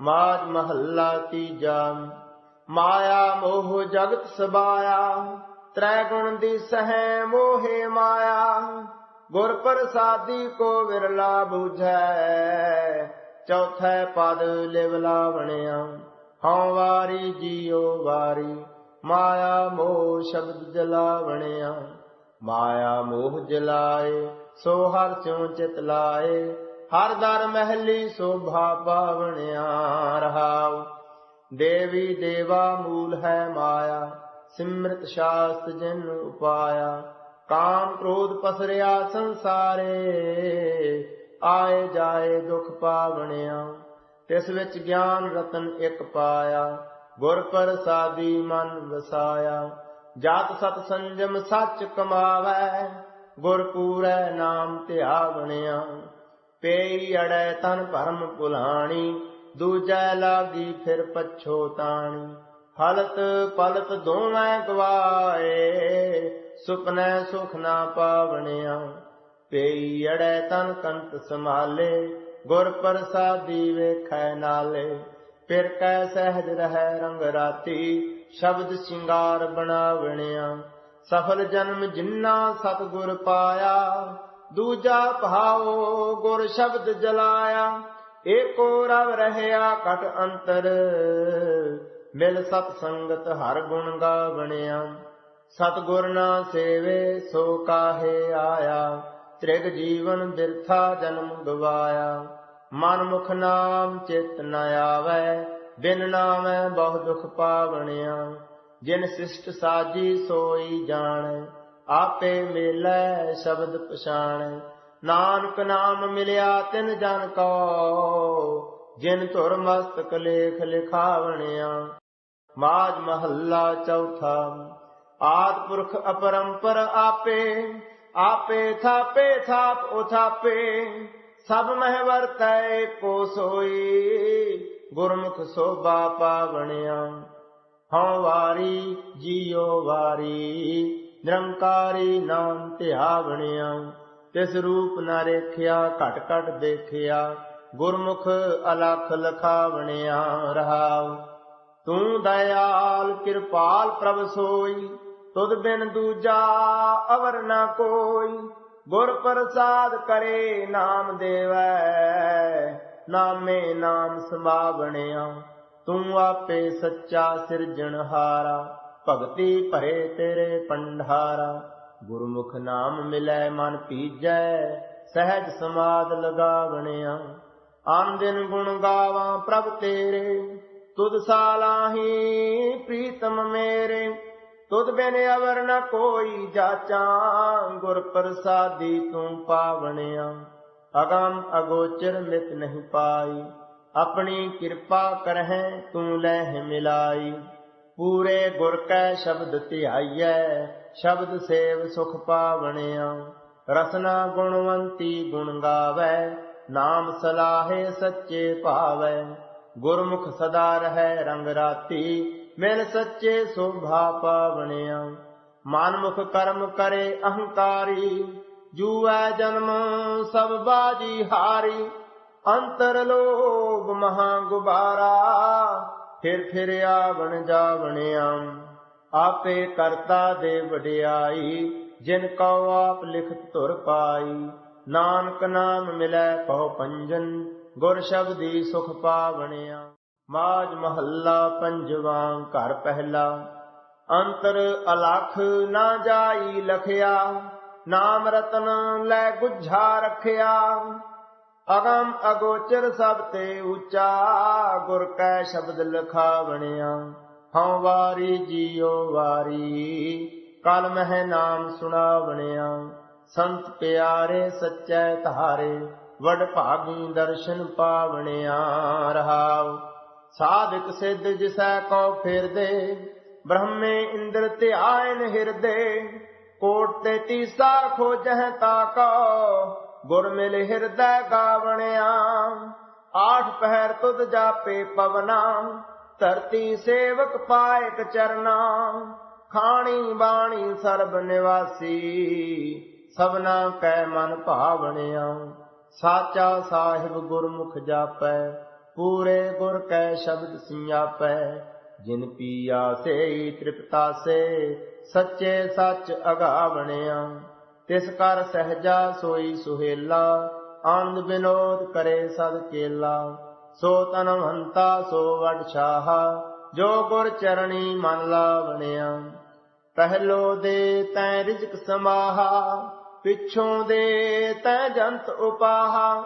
ਮਾਜ ਮਹੱਲਾ ਤੀਜਾ। ਮਾਇਆ ਮੋਹ ਜਗਤ ਸਬਾਇਆ। ਤ੍ਰੈ ਗੁਣ ਦੀ ਸਹਿ ਮੋਹੇ ਮਾਇਆ। ਗੁਰ ਪ੍ਰਸਾਦੀ ਕੋ ਵਿਰਲਾ ਬੂਝੈ। ਚੌਥੈ ਪਦ ਲਿਵ ਲਾਵਣਿਆ। ਹਉ ਵਾਰੀ ਜੀਉ ਵਾਰੀ। ਮਾਇਆ ਮੋਹ ਸ਼ਬਦ ਜਲਾਵਣਿਆ। ਮਾਇਆ ਮੋਹ ਜਲਾਏ, ਸੋ ਹਰ ਸਿਉ ਚਿਤ ਲਾਏ। ਹਰ ਦਰ ਮਹਿਲੀ ਸੋਭਾ ਪਾਵਣਿਆ ਰਹਾਉ। ਦੇਵੀ ਦੇਵਾ ਮੂਲ ਹੈ ਮਾਇਆ, ਸਿਮਰਤ ਸ਼ਾਸਤ ਜਿਨ ਉਪਾਇਆ। ਕਾਮ ਕ੍ਰੋਧ ਪਸਰਿਆ ਸੰਸਾਰੇ, ਆਏ ਜਾਏ ਦੁਖ ਪਾਵਣਿਆ। ਤਿਸ ਵਿੱਚ ਗਿਆਨ ਰਤਨ ਇੱਕ ਪਾਇਆ, ਗੁਰ ਪ੍ਰਸਾਦੀ ਮਨ ਵਸਾਇਆ। ਜਾਤ ਸਤ ਸੰਜਮ ਸੱਚ ਕਮਾਵੈ, ਗੁਰ ਪੂਰੈ ਨਾਮ ਧਿਆਵਣਿਆ। ਪੇਈ ਅੜੈ ਤਨ ਭਰਮ ਭੁਲਾਣੀ, ਦੂਜੈ ਲਾਗੀ ਫਿਰ ਪਛੋਤਾਣੀ ਹਲਤ ਪਲਤ ਦੋਵੇਂ ਗਵਾਏ ਸੁਪਨੈ ਸੁਖ ਨਾ ਪਾਵਣਿਆ। ਪੇਈ ਅੜੈ ਤਨ ਕੰਤ ਸਮਾਲੇ ਗੁਰ ਪ੍ਰਸਾਦੀ ਵੇਖੈ ਨਾਲੇ। ਫਿਰ ਕੈ ਸਹਿਜ ਰਹਿ ਰੰਗ ਰਾਤੀ, ਸ਼ਬਦ ਸ਼ਿੰਗਾਰ ਬਣਾਵਣਿਆ। ਸਫਲ ਜਨਮ ਜਿਨ੍ਹਾਂ ਸਤਿਗੁਰ ਪਾਇਆ ਦੂਜਾ ਭਾਉ ਗੁਰ ਸ਼ਬਦ ਜਲਾਇਆ, ਏਕੋ ਰਵ ਰਹਿਆ ਘਟ ਅੰਤਰ। ਮਿਲ ਸਤ ਸੰਗਤ ਹਰ ਗੁਣ ਗਾਵਣਿਆ ਸਤਿਗੁਰ ਨਾ ਸੇਵੇ ਸੋ ਕਾਹੇ ਆਇਆ। ਤ੍ਰਿਗ ਜੀਵਨ ਬਿਰਥਾ ਜਨਮ ਗਵਾਇਆ ਮਨ ਮੁਖ ਨਾਮ ਚਿਤ ਨ ਆਵੈ, ਬਿਨ ਨਾਮੈ ਬਹੁ ਦੁਖ ਪਾਵਣਿਆ। ਜਿਨ ਸਿਸ਼ਟ ਸਾਜੀ ਸੋਈ ਜਾਣੈ ਆਪੇ ਮੇਲੈ ਸ਼ਬਦ ਪਛਾਣ। ਨਾਨਕ ਨਾਮ ਮਿਲਿਆ ਤਿਨ ਜਨ ਕੋ ਜਿਨ ਧੁਰ ਮਸਤਕ ਲੇਖ ਲਿਖਾਵਣਿਆ। ਮਾਜ ਮਹੱਲਾ ਚੌਥਾ, ਆਦ ਪੁਰਖ ਅਪਰੰਪਰ ਆਪੇ ਆਪੇ ਥਾਪੇ, ਥਾਪ ਉਥਾਪੇ। ਸਭ ਮਹਿ ਵਰਤੈ ਕੋ ਸੋਈ, ਗੁਰਮੁਖ ਸੋਭਾ ਪਾਵਣਿਆ। ਹਉ ਵਾਰੀ, ਜੀਉ ਵਾਰੀ ਨਿਰੰਕਾਰੀ ਨਾਮ ਧਿਆਵਣਿਆ, ਤਿਸ ਰੂਪ ਨ ਰੇਖਿਆ, ਘਟ ਘਟ ਦੇਖਿਆ, ਗੁਰਮੁਖ ਅਲਖ ਲਖਾਵਣਿਆ ਰਹਾਉ। ਤੂੰ ਦਇਆਲ ਕਿਰਪਾਲ ਪ੍ਰਭ ਸੋਈ, ਤੁਧ ਬਿਨ ਦੂਜਾ ਅਵਰ ਨ ਕੋਈ। ਗੁਰ ਪ੍ਰਸਾਦ ਕਰੇ ਨਾਮ ਦੇਵੈ, ਨਾਮੇ ਨਾਮ ਸਮਾਵਣਿਆ। ਤੂੰ ਆਪੇ ਸੱਚਾ ਸਿਰਜਣਹਾਰਾ ਭਗਤੀ ਭਰੇ ਤੇਰੇ ਪੰਡਾਰਾ ਗੁਰਮੁਖ ਨਾਮ ਮਿਲੈ ਮਨ ਪੀਜੈ, ਸਹਿਜ ਸਮਾਦ ਲਗਾਵਣਿਆ। ਆਨ ਦਿਨ ਗੁਣ ਗਾਵਾਂ ਪ੍ਰਭ ਤੇਰੇ, ਤੁਧ ਸਾਲਾਹੀ ਪ੍ਰੀਤਮ ਮੇਰੇ। ਤੁਧ ਬਿਨ ਅਵਰ ਨ ਕੋਈ ਜਾਚਾਂ, ਗੁਰ ਪ੍ਰਸਾਦੀ ਤੂੰ ਪਾਵਣਿਆ। ਅਗੰਮ ਅਗੋਚਰ ਮਿਤ ਨਹੀਂ ਪਾਈ, ਆਪਣੀ ਕਿਰਪਾ ਕਰਹਿ ਤੂੰ ਲੈ ਮਿਲਾਈ। ਪੂਰੇ ਗੁਰ ਕੈ ਸ਼ਬਦ ਧਿਆਈਐ, ਸ਼ਬਦ ਸੇਵ ਸੁਖ ਪਾਵਣਿਆ। ਰਸਨਾ ਗੁਣਵੰਤੀ ਗੁਣ ਗਾਵੈ, ਨਾਮ ਸਲਾਹੇ ਸੱਚੇ ਭਾਵੈ। ਗੁਰਮੁਖ ਸਦਾ ਰਹੈ ਰੰਗ ਰਾਤੀ, ਮਿਲ ਸੱਚੇ ਸੋਭਾ ਪਾਵਣਿਆ। ਮਨਮੁਖ ਕਰਮ ਕਰੇ ਅਹੰਕਾਰੀ, ਜੂਐ ਜਨਮ ਸਭ ਬਾਜੀ ਹਾਰੀ। ਅੰਤਰ ਲੋਭ ਮਹਾ ਗੁਬਾਰਾ ਫਿਰ ਫਿਰ ਆਵਣ ਜਾਵਣਿਆ, ਆਪੇ ਕਰਤਾ ਦੇ ਵਡਿਆਈ, ਜਿਨ ਕਉ ਆਪ ਲਿਖਤ ਧੁਰ ਪਾਈ। ਨਾਨਕ ਨਾਮ ਮਿਲੈ ਪਉ ਪੰਜਨ, ਗੁਰ ਸ਼ਬਦੀ ਸੁਖ ਪਾਵਣਿਆ। ਮਾਜ ਮਹੱਲਾ ਪੰਜਵਾ ਘਰ ਪਹਿਲਾ। ਅੰਤਰ ਅਲਖ ਨਾ ਜਾਈ ਲਖਿਆ, ਨਾਮ ਰਤਨ ਲੈ ਗੁਝਾ ਰਖਿਆ। ਅਗਮ ਅਗੋਚਰ ਸਭ ਤੇ ਉੱਚਾ, ਗੁਰ ਕੈ ਸ਼ਬਦ ਲਖਾਵਣਿਆ। ਹਉ ਵਾਰੀ ਜੀਉ ਵਾਰੀ, ਕਲ ਮਹਿ ਨਾਮ ਸੁਣਾਵਣਿਆ। ਸੰਤ ਪਿਆਰੇ ਸੱਚੈ ਧਾਰੇ, ਵਡ ਭਾਗੀ ਦਰਸ਼ਨ ਪਾਵਣਿਆ। ਰਹਾਉ, ਸਾਧਕ ਸਿੱਧ ਜਿਸੈ ਕੋ ਫਿਰਦੇ, ਬ੍ਰਹਮੇ ਇੰਦਰ ਧਿਆਇਨ ਹਿਰਦੇ। ਕੋਟ ਤੇ ਤੀਸਾ ਖੋਜਹਿ ਤਾ ਗੁਰ ਮਿਲ ਹਿਰਦੈ ਗਾਵਣਿਆ, ਆਠ ਪਹਿਰ ਤੁਧ ਜਾਪੇ ਪਵਨਾ, ਧਰਤੀ ਸੇਵਕ ਪਾਇਕ ਚਰਨਾ, ਖਾਣੀ ਬਾਣੀ ਸਰਬ ਨਿਵਾਸੀ, ਸਭਨਾ ਕੈ ਮਨ ਭਾਵਣਿਆ। ਸਾਚਾ ਸਾਹਿਬ ਗੁਰਮੁਖ ਜਾਪੈ, ਪੂਰੇ ਗੁਰ ਕੈ ਸ਼ਬਦ ਸਿਆਪੈ ਜਿਨ ਪੀਆ ਸੇ ਤ੍ਰਿਪਤਾਸੇ ਸੱਚੇ ਸੱਚ ਅਗਾਵਣਿਆ। ਤਿਸ ਕਰ ਸਹਜਾ ਸੋਈ ਸੁਹੇਲਾ, ਆਨੰਦ ਬਿਨੋਦ ਕਰੇ ਸਦ ਕੇਲਾ। ਸੋ ਤਨਵੰਤਾ ਸੋ ਵਡ ਛਾਹਾ, ਜੋ ਗੁਰ ਚਰਣੀ ਮਨ ਲਾਵਣਿਆ। ਪਹਿਲੋ ਦੇ ਤੈ ਰਿਜਕ ਸਮਾਹਾ, ਪਿਛੋਂ ਦੇ ਤੈ ਜੰਤ ਉਪਾਹਾ।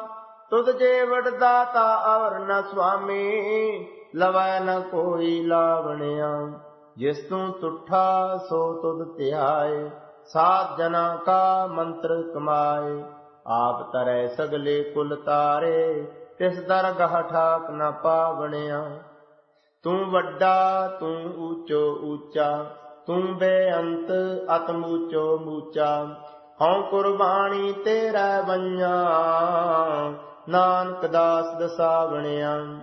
ਤੁਧ ਜੇ ਵਡਦਾਤਾ ਅਵਰ ਨ ਸੁਆਮੀ, ਲਵੈ ਨ ਕੋਈ ਲਾਵਣਿਆ। ਜਿਸ ਤੂੰ ਤੁਠਾ, ਸੋ ਤੁਧ ਧਿਆਏ। ਸਾਧ ਜਨਾ ਕਾ ਮੰਤਰ ਕਮਾਏ, ਆਪ ਤਰੈ ਸਗਲੇ ਕੁਲ ਤਾਰੇ, ਤਿਸ ਦਰਗਹ ਠਾਕ ਨ ਪਾਵਣਿਆ। ਤੂੰ ਵੱਡਾ, ਤੂੰ ਊਚੋ ਊਚਾ ਤੂੰ ਬੇਅੰਤ ਅਤਮ ਊਚੋ ਮੂਚਾ। ਹਉ ਕੁਰਬਾਨੀ ਤੇਰਾ ਬੰਨਾ ਨਾਨਕ ਦਾਸ ਦਸਾਵਣਿਆ।